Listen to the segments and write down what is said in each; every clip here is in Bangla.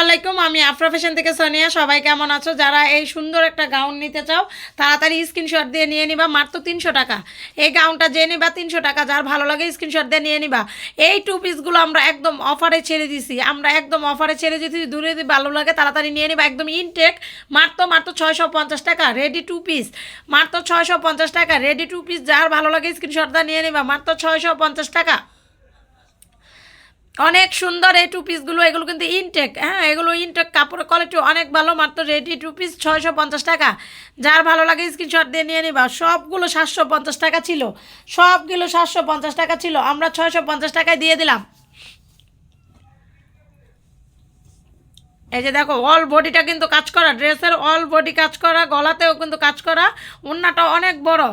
আলাইকুম আমি আফরা ফ্যাশন থেকে সোনিয়া। সবাই কেমন আছো? যারা এই সুন্দর একটা গাউন নিতে চাও, তাড়াতাড়ি স্ক্রিনশট দিয়ে নিয়ে নিবা, মাত্র তিনশো টাকা। এই গাউনটা যে নিবা, তিনশো টাকা। যার ভালো লাগে স্ক্রিনশট দিয়ে নিয়ে নিবা। এই টু পিসগুলো আমরা একদম অফারে ছেড়ে দিছি। আমরা একদম অফারে ছেড়ে দিছি দূরে যদি ভালো লাগে, তাড়াতাড়ি নিয়ে নিবা। একদম ইনটেক মাত্র মাত্র ছয়শো পঞ্চাশ টাকা। রেডি টু পিস মাত্র ছয়শো পঞ্চাশ টাকা। রেডি টু পিস যার ভালো লাগে স্ক্রিনশট দিয়ে নিয়ে নিবা। মাত্র ছয়শো পঞ্চাশ টাকা। অনেক সুন্দর এই টু পিসগুলো এগুলো কিন্তু ইনটেক হ্যাঁ এগুলো ইনটেক কাপড়ের কোয়ালিটি অনেক ভালো, মাত্র রেডি টু পিস ছয়শো পঞ্চাশ টাকা। যার ভালো লাগে স্ক্রিনশট দিয়ে নিয়ে নিবা। সবগুলো সাতশো পঞ্চাশ টাকা ছিল। সবগুলো সাতশো পঞ্চাশ টাকা ছিল। আমরা ছয়শো পঞ্চাশ টাকায় দিয়ে দিলাম। এই যে দেখো অল বডিটা কিন্তু কাজ করা। ড্রেসের অল বডি কাজ করা, গলাতেও কিন্তু কাজ করা। উন্নাটা অনেক বড়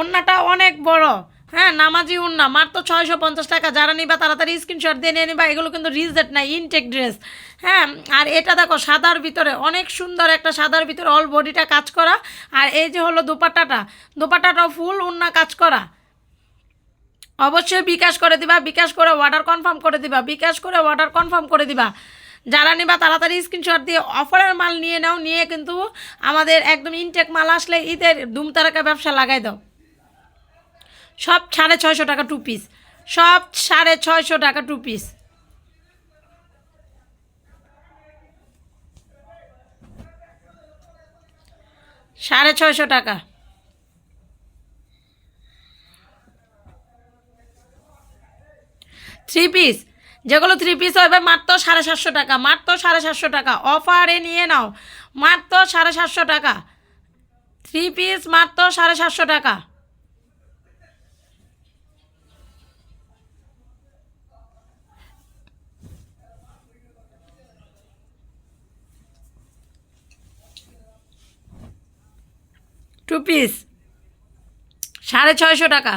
উন্নাটা অনেক বড়। হ্যাঁ নামাজি উন্না মাত্র ছয়শো পঞ্চাশ টাকা। যারা নিবা তাড়াতাড়ি স্ক্রিনশট দিয়ে নিয়ে নিবা। এগুলো কিন্তু রিজেট না ইনটেক ড্রেস হ্যাঁ আর এটা দেখো, সাদার ভিতরে অনেক সুন্দর একটা সাদার ভিতরে অল বডিটা কাজ করা। আর এই যে হলো দুপাট্টাটা, দুপাট্টাটাও ফুল উন্না কাজ করা। অবশ্যই বিকাশ করে দিবা, বিকাশ করে অর্ডার কনফার্ম করে দিবা, বিকাশ করে অর্ডার কনফার্ম করে দিবা। যারা নিবা তাড়াতাড়ি স্ক্রিনশট দিয়ে অফারের মাল নিয়ে নাও, নিয়ে কিন্তু আমাদের একদম ইনটেক মাল আসলে ঈদের ধুমতারাকা ব্যবসা লাগাই দাও। সব সাড়ে ছয়শো টাকা টু পিস সব সাড়ে ছয়শো টাকা টু পিস সাড়ে ছয়শো টাকা। থ্রি পিস যেগুলো থ্রি পিস হবে মাত্র সাড়ে সাতশো টাকা, মাত্র সাড়ে সাতশো টাকা। অফারে নিয়ে নাও, মাত্র সাড়ে সাতশো টাকা। থ্রি পিস মাত্র সাড়ে সাতশো টাকা। টু পিস সাড়ে ছয়শো টাকা।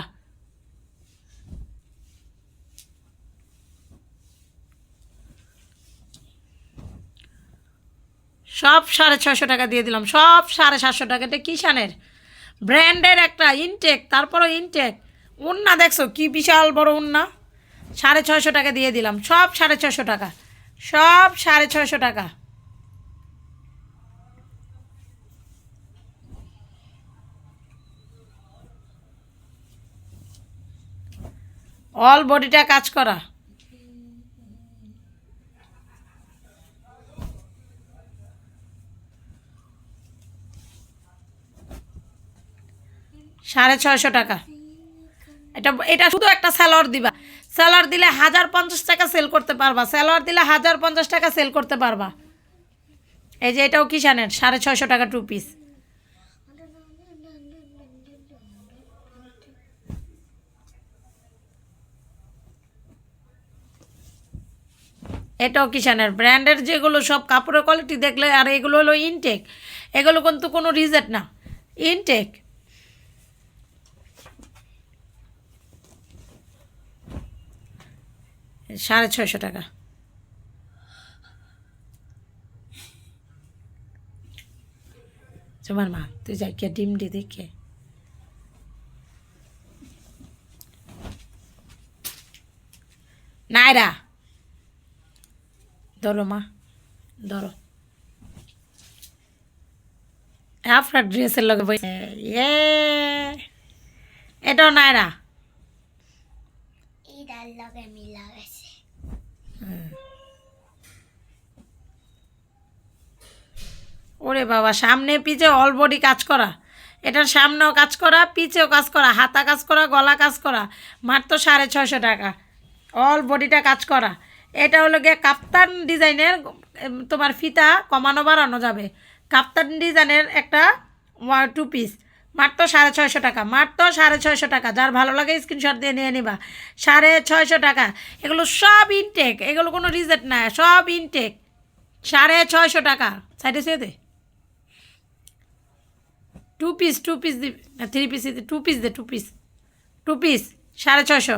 সব সাড়ে ছয়শো টাকা দিয়ে দিলাম। সব সাড়ে সাতশো টাকা। এটা কিষানের ব্র্যান্ডের একটা ইনটেক, তারপরও ইনটেক। উন্না দেখছ, কি বিশাল বড় উন্না। সাড়ে ছয়শো টাকা দিয়ে দিলাম। সব সাড়ে ছয়শো টাকা। সব সাড়ে ছয়শো টাকা। অল বডিটা কাজ করা। সাড়ে ছয়শো টাকা। এটা এটা শুধু একটা স্যালোয়ার দিবা। স্যালোয়ার দিলে হাজার পঞ্চাশ টাকা সেল করতে পারবা। স্যালোয়ার দিলে হাজার পঞ্চাশ টাকা সেল করতে পারবা। এই যে এটাও কিষানের, সাড়ে ছয়শো টাকা টু পিস এটাও কিষানের ব্র্যান্ডের যেগুলো সব কাপড়ের কোয়ালিটি দেখলে, আর এগুলো হলো ইনটেক এগুলো কিন্তু কোনো রিজেট না। ইনটেক সাড়ে ছয়শো টাকা। তোমার মা, তুই যাই কে ডিম দি দেখে। নাইরা ধরো মা ধরো। আপনার ড্রেসের লগে বই ইয়ে এটাও নাইরা এটার লগে মিলা গেছে ওরে বাবা সামনে পিছে অল বডি কাজ করা। এটার সামনেও কাজ করা পিছেও কাজ করা হাতা কাজ করা গলা কাজ করা। মাত্র সাড়ে ছয়শো টাকা। অল বডিটা কাজ করা। এটা হলো গিয়ে কাপ্তান ডিজাইনের তোমার ফিতা কমানো বাড়ানো যাবে। কাপ্তান ডিজাইনের একটা টু পিস। মাত্র সাড়ে ছয়শো টাকা, মাত্র সাড়ে ছয়শো টাকা। যার ভালো লাগে স্ক্রিনশট দিয়ে নিয়ে নিবা। সাড়ে ছয়শো টাকা। এগুলো সব ইনটেক এগুলো কোনো রিজেক্ট না সব ইনটেক সাড়ে ছয়শো টাকা। সাইডে সে দে টু পিস টু পিস দি থ্রি পিস টু পিস দে টু পিস টু পিস সাড়ে ছয়শো।